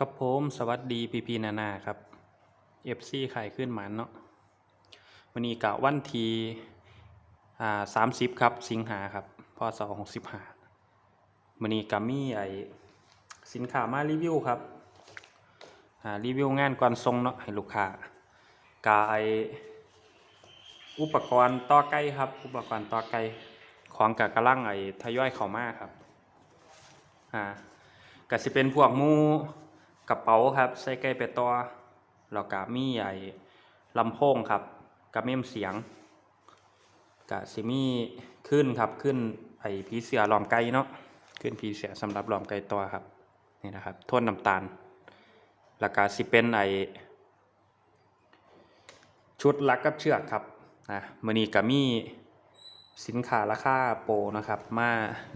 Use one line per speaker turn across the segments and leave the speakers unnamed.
ครับผมสวัสดีพีพีนานาครับเอฟซีไข่ขึ้นหมันเนาะวันนี้กะวันทีอ่าสามสิบครับ สิงหาครับพศหกสิบห้าวันนี้กะมีไอสินค้ามารีวิวครับอ่ารีวิวงานก่อนทรงเนาะให้ลูกค้ากะไออุปกรณ์ต่อไก่ครับ อุปกรณ์ต่อไก่ของกะกระลังไอทยอยเข้ามาครับอ่าก็สิเป็นพวกมู กระเป๋าครับใส่ไก่ไปต่อแล้วก็มีไอ้ลำโพงครับกระเมมเสียงก็สิมีขึ้นครับขึ้นไอ้ผีเสือหลอมไก่เนาะขึ้นผีเสือสำหรับหลอมไก่ต่อครับนี่นะครับโทนน้ำตาลแล้วก็สิเป็นไอ้ชุดลักกับเชือกครับนะมือนี้ก็มีสินค้าราคาโปรนะครับ มา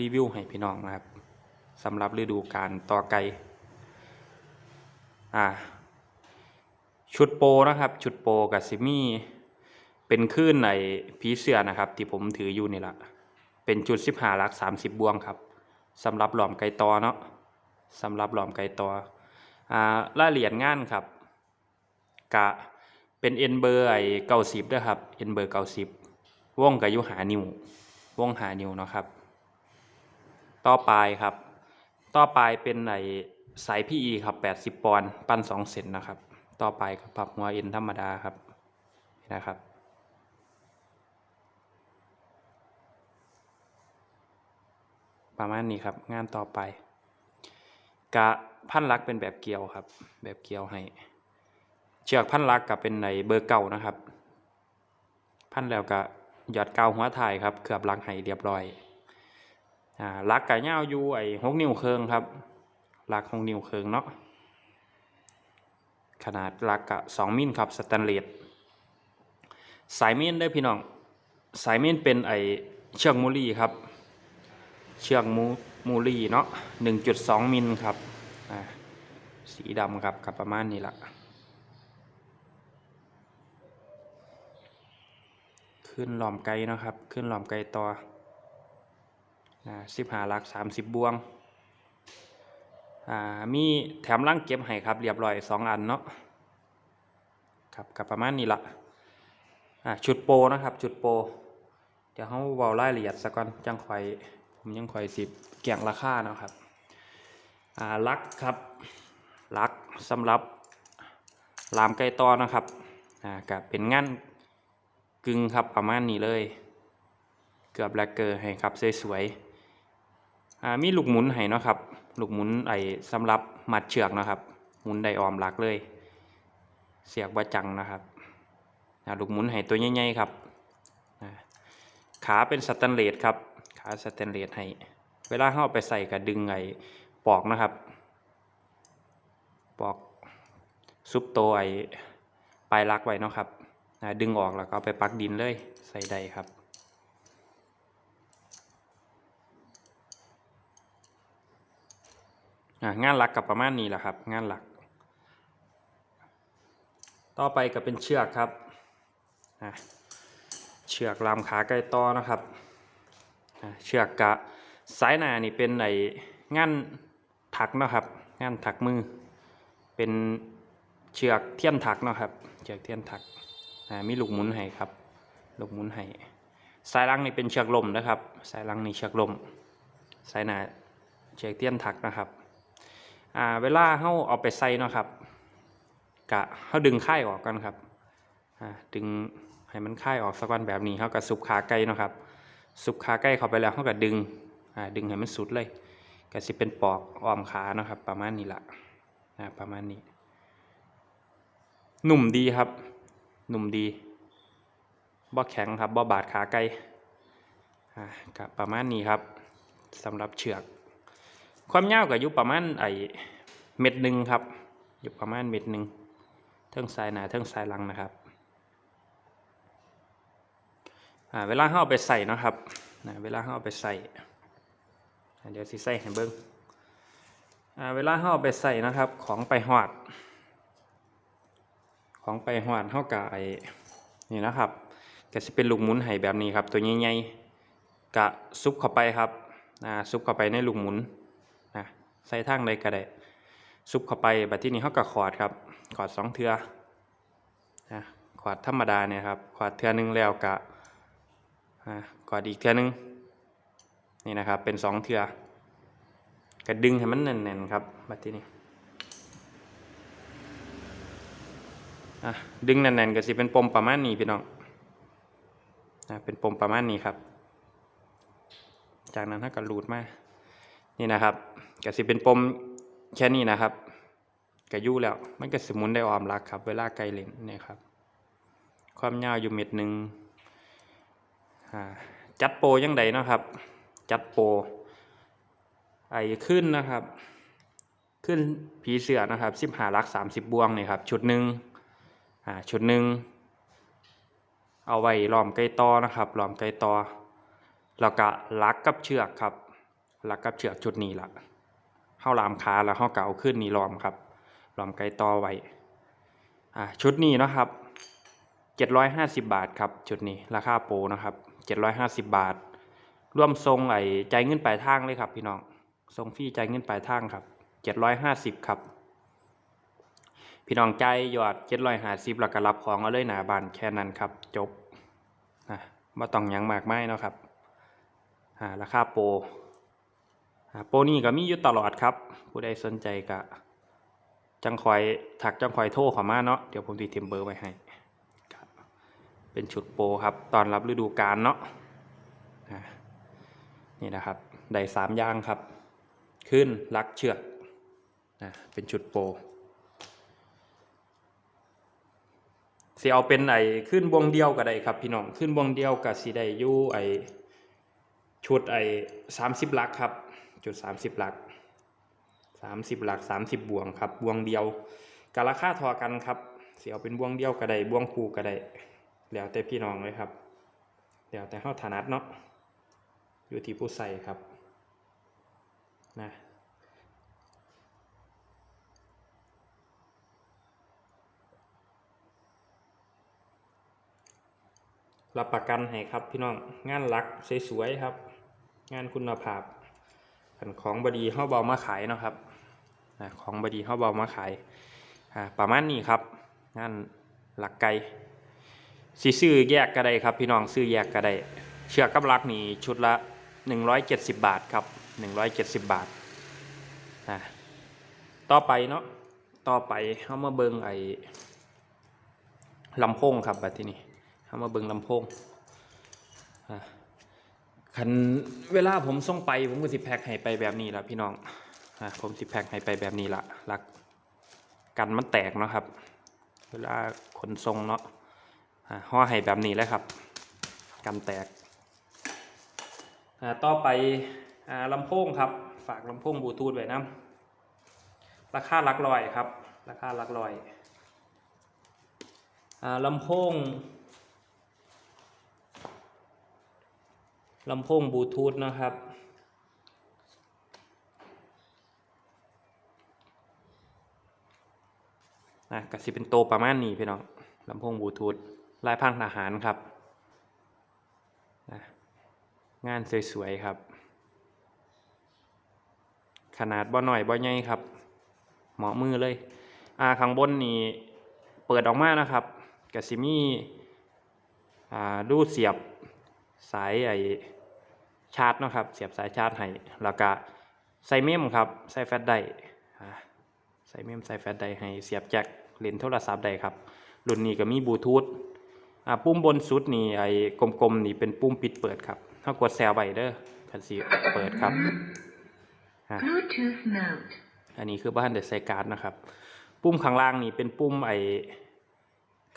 รีวิวให้พี่น้องนะครับสำหรับฤดูการต่อไก่ อ่า ชุดโปนะครับ ชุดโปกับซิมี่เป็นคลื่นในผีเสือนะครับ ที่ผมถืออยู่นี่แหละเป็นจุดสิบหาลักสามสิบบวงครับสำหรับหลอมไก่ตอเนาะสำหรับหลอมไก่ตออ่ารายละเอียดงานครับ กะเป็นเอ็นเบอร์ไอเก้าสิบด้วยครับเอ็นเบอร์เก้าสิบวงกับยุหานิววงหานิวเนาะครับ ต่อไปครับ ต่อไปเป็นไอ สาย PE ครับ 80 ปอนด์ปั้น 2 เซนนะครับ ต่อไปกับปรับหัวเอ็นธรรมดาครับนะครับ ประมาณนี้ครับงานต่อไปกะพันลักเป็นแบบเกลียวครับ แบบเกลียวให้ เชือกพันลักกับเป็นในเบอร์เก่านะครับ พันแล้วก็หยอดเกาวหัวถ่ายครับเกือบลักให้เรียบร้อยอ่าลักกะยาอยู่ไอ้หกนิ้วเคิงครับ ลักหกนิ้วเคิงเนาะขนาดลักกะสองมิลครับสแตนเลสสายเมนได้พี่น้องสายเมนเป็นไอเชือกมูลี่ครับ เชือกมูมูลี่เนาะหนึ่งจุดสองมิลครับสีดำครับกับประมาณนี้ละขึ้นหลอมไกลนะครับ ขึ้นหลอมไกลต่อสิบหาลักสามสิบบวง อ่ามีแถมร่างเก็บให้ครับ เรียบร้อยสองอันเนาะครับกับประมาณนี้ละอ่าชุดโปนะครับ ชุดโปเดี๋ยวเขาเวารายละเอียดสักก่อนจังคอยผมยังคอยสิบเกี่ยงราคาเนาะครับอ่าลักครับลักสำหรับลามไก่ตอนะครับอ่ากับเป็นงานกึ่งครับประมาณนี้เลย เกือบแลกเกอร์ให้ครับสวยๆอ่ามีลูกหมุนให้เนาะครับ ลูกหมุนไอ้สำหรับมัดเชือกนะครับ หมุนไดออมหลักเลย เสียกบะจังนะครับลูกหมุนให้ตัวใหญ่ๆครับขาเป็นสแตนเลสครับ ขาสแตนเลสให้ เวลาเข้าไปใส่กับดึงไอ้ปอกนะครับ ปอกซุปโตวไอ้ปลายลักไว้นะครับดึงออกแล้วก็ไปปักดินเลยใส่ใดครับ อ่า งานหลักกับประมาณนี้แหละครับ งานหลัก ต่อไปก็เป็นเชือกครับเชือกลามขาไก่ต่อนะครับเชือกกะสายหน้านี่เป็นไองานถักนะครับ งานถักมือ เป็นเชือกเทียนถักนะครับ เชือกเทียนถักอ่ามีลูกหมุนให้ครับ ลูกหมุนให้สายลังนี่เป็นเชือกลมนะครับ สายลังนี่เชือกลม สายหน้าเชือกเทียนถักนะครับ อ่าเวลาเขาเอาไปใส่เนาะครับกะเขาดึงค่ายออกกันครับอ่าดึงให้มันค่ายออกสักวันแบบนี้เขากับสุบขาไก่เนาะครับ สุบขาไก่เข้าไปแล้วเขากับดึงอ่าดึงให้มันสุดเลยก็สิเป็นปอกอ้อมขาเนาะครับ ประมาณนี้ละอ่าประมาณนี้ หนุ่มดีครับ หนุ่มดีบ่แข็งครับบ่บาดขาไก่อ่าก็ประมาณนี้ครับสำหรับเชือก ความยาวก็อยู่ประมาณไอเม็ดหนึ่งครับอยู่ประมาณเม็ดหนึ่งเทิงสายหนาเทิงสายหลังนะครับเวลาเขาเอาไปใส่นะครับเวลาเขาเอาไปใส่เดี๋ยวสิใส่ให้เบิ้งเวลาเขาเอาไปใส่นะครับ ของไปหอด ของไปหอดเขากไอนี่นะครับก็จะเป็นลูกหมุนไห้แบบนี้ครับ ตัวใหญ่ๆกะซุปเข้าไปครับซุปเข้าไปในลูกหมุน ใส่ทางใดก็ได้ซุปเข้าไปบัดที่นี้เขาก็ขอดครับขอดสองเทือนะขอดธรรมดาเนี่ยครับขอดเทือหนึงแล้วกะขอดอีกเทือหนึงนี่นะครับเป็นสองเทือกระดึงให้มันแน่นๆครับบัดที่นี้อะดึงแน่นๆก็สิเป็นปมประมาณนี้พี่น้องนะเป็นปมประมาณนี้ครับ จากนั้นถ้าก็รูดมา นี่นะครับก็สิเป็นปมแค่นี้นะครับก็อยู่แล้วมันก็สมุนได้ออมรักครับ เวลาไกลเลนเนี่ยครับ ความยาวอยู่เม็ดหนึ่งจัดโปรยังไงนะครับ จัดโปรไอขึ้นนะครับ ขึ้นผีเสือนะครับสิบหาลักสามสิบบวงเนี่ยครับ ชุดหนึ่งชุดหนึ่งเอาไว้ล้อมไก่ตอนะครับล้อมไก่ตอแล้วก็ลักกับเชือกครับ ลักกับเชือกชุดนี้ละเข้าลามขาแล้วเข้าเก่าขึ้นนี่ลอมครับลอมไก่ตอไว้อ่าชุดนี้นะครับเจ็ดร้อยห้าสิบบาทครับชุดนี้ราคาโปรนะครับเจ็ดร้อยห้าสิบบาท ร่วมทรงไอ้ใจเงินปลายทางเลยครับ พี่น้องทรงฟรีใจเงินปลายทางครับเจ็ดร้อยห้าสิบครับ พี่น้องใจยอดเจ็ดร้อยห้าสิบแล้วก็รับของเอาเลยหนาบานแค่นั้นครับ จบนะมาต้องยังมากไม่นาะครับอ่าราคาโปร โปรนี่ก็มีอยู่ตลอดครับ ผู้ใดสนใจก็จังคอยถักจังคอยโทรเข้ามาเนาะเดี๋ยวผมตีเทมเบอร์ไว้ให้ครับเป็นชุดโปรครับ ตอนรับฤดูกาลเนาะนี่นะครับได้สามย่างครับ ขึ้นลักเชือกนะเป็นชุดโปรสิเอาเป็นไอ้ขึ้นวงเดียวก็ได้ครับ พี่น้องขึ้นวงเดียวกับสีได้ยู่ไอ้ชุดไอ้สามสิบลักครับ จุดสามสิบหลักสามสิบหลักสามสิบบวงครับบวงเดียวกราคาทอกันครับเสียเอาเป็นบวงเดียวก็ได้บวงคู่ก็ได้แล้วแต่พี่น้องเลยครับแล้วแต่เฮาถนัดเนาะอยู่ที่ผู้ใส่ครับนะรับประกันให้ครับพี่น้องงานหลักสวยๆครับ งานคุณภาพ อันของบดีเฮาเบามาขายเนาะครับของบดีเฮาเบามาขายประมาณนี้ครับงานหลักไก่สิซื้อแยกก็ได้ครับ พี่น้องซื้อแยกก็ได้เชือกกับลักนี่ชุดละ 170 บาทครับ 170 บาทอ่าต่อไปเนาะต่อไปเฮามาเบิงไอ้ลำโพงครับแบัดทีนี้เฮามาเบิงลำโพงอ่า คันเวลาผมส่งไป ผมก็สิแพ็คให้ไปแบบนี้ละพี่น้องอะผมสิแพ็คให้ไปแบบนี้ละลักกันมันแตกเนาะครับ เวลาขนส่งเนาะอะห่อให้แบบนี้เลยครับ กันแตกอ่าต่อไปอ่าลำโพงครับ ฝากลำโพงบลูทูธไว้นะราคาหลักร้อยครับ ราคาหลักร้อยอ่าลำโพง ลำโพงบลูทูธนะครับ นะกสิเป็นโตประมาณนี้พี่น้องลำโพงบลูทูธลายพังทหารครับนะงานสวยๆครับ ขนาดบ่หน่อยบ่ใหญ่ครับ เหมาะมือเลย อ่าข้างบนนี่เปิดออกมานะครับกระสิมีอ่าดูเสียบสายไอ ชาร์จเนาะครับเสียบสายชาร์จให้แล้วก็ใส่เมมครับใส่แฟลชไดร์อ่าใส่เมมใส่แฟลชไดร์ให้เสียบแจ็คเล่นโทรศัพท์ได้ครับรุ่นนี้ก็มีบลูทูธอ่าปุ่มบนสุดนี่ไอ้กลมๆนี่เป็นปุ่มปิดเปิดครับถ้ากดแซวไว้เด้อคันสิเปิดครับอ่า
Bluetooth mode.
อันนี้คือบ้านเดใส่การ์ดนะครับ ปุ่มข้างล่างนี่เป็นปุ่มไอ้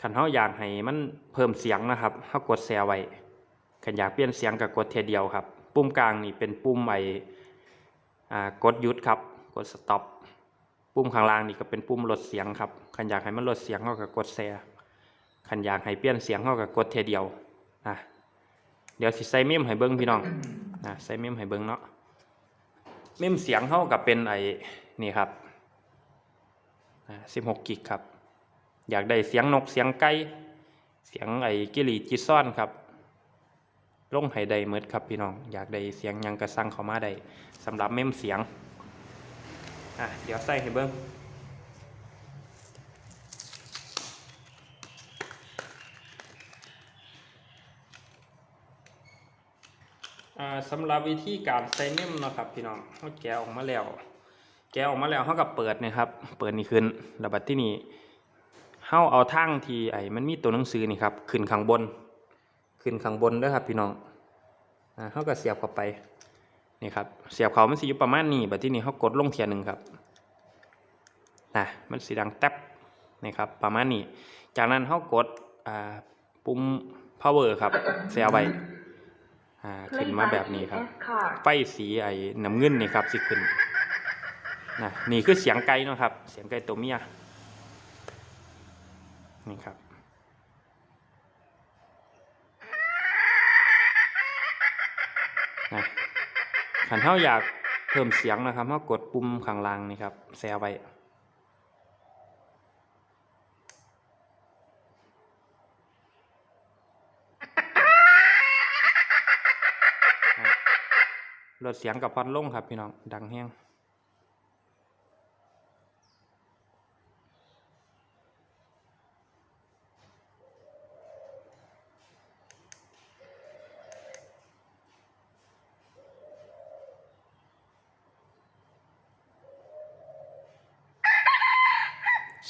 ขันเฮาอยากให้มันเพิ่มเสียงนะครับเฮากดแซวไว้ขันอยากเปลี่ยนเสียงก็กดเทียเดียวครับ ปุ่มกลางนี่เป็นปุ่มไอ้อ่กดหยุดครับ กดสต็อปปุ่มข้างล่างนี่ก็เป็นปุ่มลดเสียงครับขันอยากให้มันลดเสียงเฮาก็กดแซขันอยากให้เปลี่ยนเสียงเฮาก็กดเทเดียวอะเดี๋ยวสิใส่เมมให้เบิ่งพี่น้องนะใส่เมมให้เบิ่งเนาะเมมเสียงเท่ากับเป็นไอ้นี่ครับสิบหกกิกครับ อยากได้เสียงนกเสียงไก่เสียงไอ้กิริจิซ่อนครับ ลงให้ได้เมดครับพี่น้อง อยากได้เสียงยังกระสั่งเขามาได้สำหรับเมมเสียง อะ เดี๋ยวใส่ให้เบิ้งสำหรับวิธีการใส่เนมนะครับพี่น้องเขาแกะออกมาแล้ว แกะออกมาแล้วเขากับเปิดนะครับ เปิดนี่ขึ้นระบัดที่นี่เขาเอาทางที่ไอ้มันมีตัวหนังสือนี่ครับขึ้นข้างบน ขึ้นข้างบนเด้วยครับพี่น้องอ่าเขาก็เสียบเข้าไปนี่ครับเสียบเขามันสิอยู่ประมาณนี้บัดที่นี่เขากดลงเทียหนึ่งครับนะมันสีดังแท็บนี่ครับประมาณนี้ จากนั้นเขากดอ่าปุ่ม power ครับเสียไว้อ่าขึ้นมาแบบนี้ครับไฟสีไอ้น้ำเงินนี่ครับสิขึ้นนะนี่คือเสียงไก่เนาะครับ เสียงไก่ตัวเมียนี่ครับ นะขันเท่าอยากเพิ่มเสียงนะครับเท่ากดปุ่มข้างล่างนี่ครับแซวไวลดเสียงกับพัดลงครับพี่น้องดังแห้ง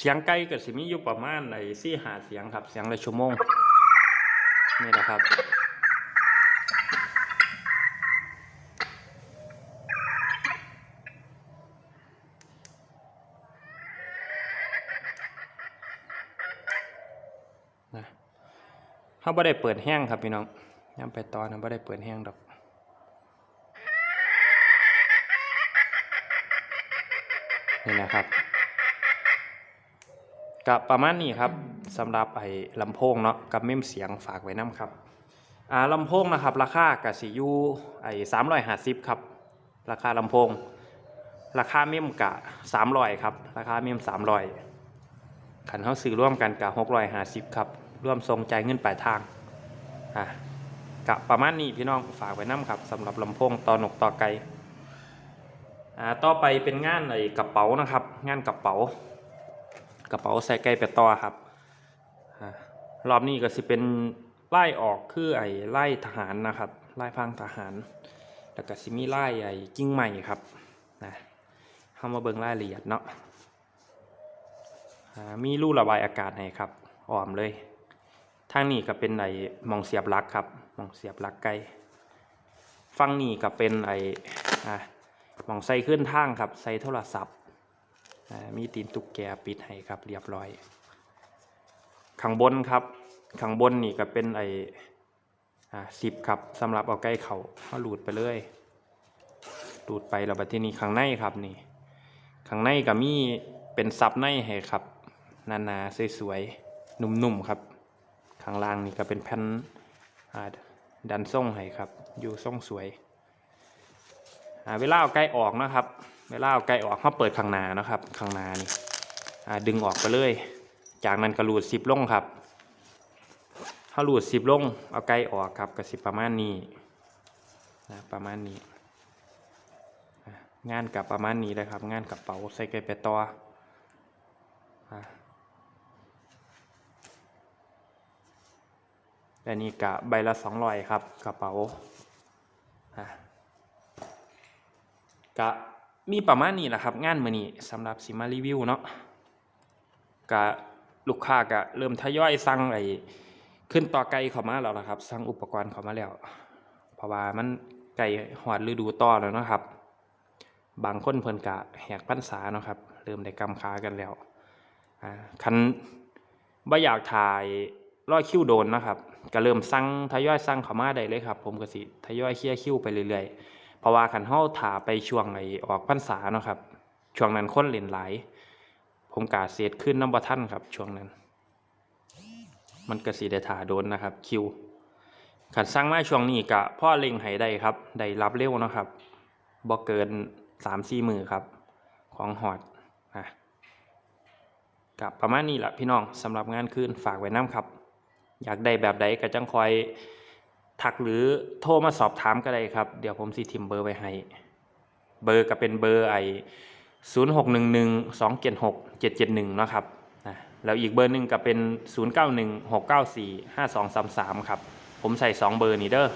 เสียงไก่กับสิมีอยู่ประมาณไอ้สี่หาเสียงครับ เสียงละชั่วโมงนี่แหละครับนะเขาไม่ได้เปิดแห้งครับพี่น้องย้ำไปตอนนะไม่ได้เปิดแห้งดอก นี่นะครับ กับประมาณนี้ครับสำหรับไอ้ลำโพงเนาะกับเมมเสียงฝากไว้น้ำครับอ่าลำโพงนะครับ ราคากับสียูไอ้สามร้อยห้าสิบครับ ราคาลำโพง ราคาเมมกะสามร้อยครับ ราคาเมมสามร้อยขันเขาซื้อร่วมกันกับหกร้อยห้าสิบครับร่วมทรงใจเงินปลายทางอะกะประมาณนี้พี่น้องฝากไว้น้ำครับสำหรับลำโพงต่อนกต่อไก่อ่าต่อไปเป็นงานไอ้กระเป๋านะครับ งานกระเป๋า กระเป๋าใส่ไก่เป็ดต่อครับรอบนี้ก็สิเป็นไล่ออกคือไอ้ไล่ทหารนะครับไล่พังทหาร แล้วก็สิมีไล่ไอ้กิ้งใหม่ครับนะเข้ามาเบิ่งรายละเอียดเนาะมีรูระบายอากาศให้ครับอ้อมเลยทางนี้ก็เป็นไอ้มองเสียบลักครับมองเสียบลักไก่ฟังนี่ก็เป็นไอ้มองใส่ขึ้นทางครับใส่โทรศัพท์ มีตีนตุกแกปิดให้ครับเรียบร้อย ข้างบนครับ ข้างบนนี่ก็เป็นไออ่าสิบครับสำหรับเอาใกล้เขาเขาหลุดไปเลยหลุดไปแล้วบัดที่นี่ข้างในครับนี่ ข้างในก็มีเป็นซับในให้ครับหนาสวยๆนุ่มๆครับ ข้างล่างนี่ก็เป็นแผ่นดันส่งให้ครับ อยู่ส่งสวยเวลาเอาไก่ออกนะครับ เวลาเอาไก่ออกเขาเปิดข้างหน้านะครับข้างหน้านี่ดึงออกไปเลย จากนั้นก็รูดซิปลงครับเขารูดซิปลงเอาไก่ออกครับก็สิประมาณนี้นะประมาณนี้งานกับประมาณนี้เลยครับ งานกระเป๋าใส่ไก่ไปต่อและนี่กะใบละสองร้อยครับกระเป๋าอะ มีประมาณนี้แหละครับ งานมือนี้สำหรับสิมารีวิวเนาะก็ลูกค้าก็เริ่มทยอยสั่งไอ้ขึ้นต่อไก่เข้ามาแล้วนะครับ สั่งอุปกรณ์เข้ามาแล้ว เพราะว่ามันไก่หอดฤดูต่อแล้วนะครับ บางคนเพิ่นกะแหกพรรษาเนาะครับ เริ่มได้กำค้ากันแล้วอ่าคันบ่อยากถ่ายร้อยคิวโดนนะครับ ก็เริ่มสั่งทยอยสั่งเข้ามาได้เลยครับ ผมก็สิทยอยเคลียร์คิวไปเรื่อยๆ เพราะว่าคันเฮาถ่าไปช่วงไอ้ออกพรรษาเนาะครับ ช่วงนั้นคนเล่นหลาย ผมกาเสียดขึ้นน้ำบ่ทันครับ ช่วงนั้น มันก็สิได้ถ่าโดนนะครับ คิวขันสร้างมาช่วงนี้กะพ่อเล็งให้ได้ครับ ได้รับเร็วนะครับบ่เกินสามสี่มือครับ ของหอดนะกับประมาณนี้แหละพี่น้องสำหรับงานคืนฝากไว้น้ำครับ อยากได้แบบใดก็จังคอย ทักหรือโทรมาสอบถามก็ได้ครับ เดี๋ยวผมสิทิมเบอร์ไว้ให้ เบอร์ก็เป็นเบอร์ไอศูนย์หกหนึ่งหนึ่งสองเจ็ดหกเจ็ดเจ็ดหนึ่งนะครับนะแล้วอีกเบอร์หนึ่งก็เป็นศูนย์เก้าหนึ่งหกเก้าสี่ห้าสองสามสามครับ ผมใส่สองเบอร์นี้เด้อ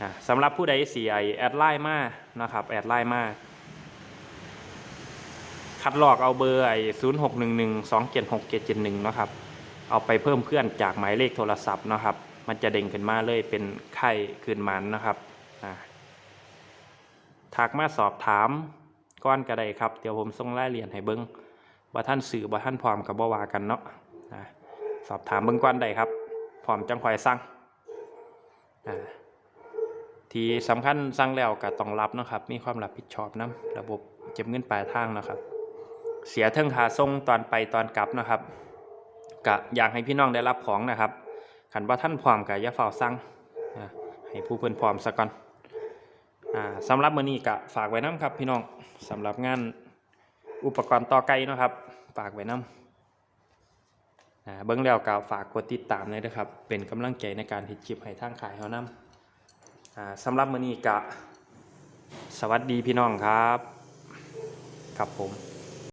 อ่าสำหรับผู้ใดสีไอแอดไลน์มานะครับแอดไลน์มาคัดลอกเอาเบอร์ไอ้ศูนย์หกหนึ่งหนึ่งสองเจ็ดหกเจ็ดเจ็ดหนึ่งนะครับ เอาไปเพิ่มเพื่อนจากหมายเลขโทรศัพท์นะครับ มันจะเด้งขึ้นมาเลยเป็นไข่ขึ้นมันนะครับอ่าทักมาสอบถามก้อนกระไดครับ เดี๋ยวผมส่งรายละเอียดให้เบิ้งว่าท่านสื่อว่าท่านพร้อมกับบ่วากันเนาะสอบถามเบิ้งก้อนใดครับพร้อมจังคอยสั่งที่สำคัญสั่งแล้วก็ต้องรับนะครับ มีความรับผิดชอบนะระบบเก็บเงินปลายทางนะครับ เสียเทิงคาส่งตอนไปตอนกลับนะครับกะอยากให้พี่น้องได้รับของนะครับ ขันว่าท่านพร้อมกะอย่าเฝ้าสั่งให้ผู้เพิ่นพร้อมซะก่อนสำหรับมื้อนี้กะฝากไว้น้ำครับพี่น้องสำหรับงานอุปกรณ์ต่อไก่นะครับ ฝากไว้น้อ่าเบิ่งแล้วก็ฝากกดติดตามเลยนะครับ เป็นกำลังใจในการเฮ็ดคลิปให้ทางขายเฮานํอ่าสำหรับมื้อนี้กะสวัสดีพี่น้องครับ ครับผม